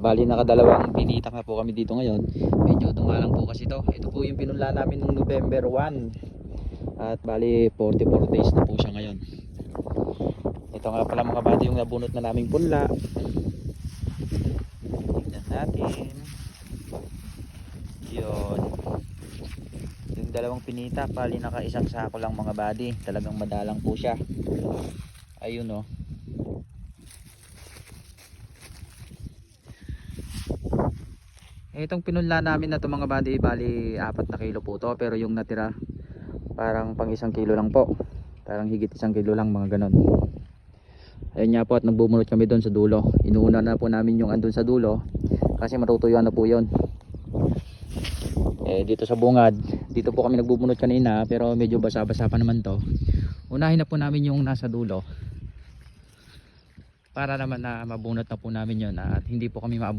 Bali nakadalawang pinita nga po kami dito ngayon. Medyo dumalang po kasi to. Ito po yung pinunla namin nung November 1. At bali 44 days na po siya ngayon. Ito nga pala mga bati yung nabunot na naming punla. Tignan natin. Yun. Yung dalawang pinita, bali naka isang sako lang mga body. Talagang madalang po siya. Ayun oh. Eh, Itong pinunla namin na to mga body, bali apat na kilo po to. Pero yung natira, parang pang isang kilo lang po. Parang higit isang kilo lang mga ganon. Ayun nga po at nagbubunot kami doon sa dulo. Inuuna na po namin yung andun sa dulo kasi matutuyuan na po yun. Eh dito sa bungad, dito po kami nagbubunot kanina pero medyo basa-basa pa naman to. Unahin na po namin yung nasa dulo. Para naman na mabunot na po namin yun at hindi po kami maabot.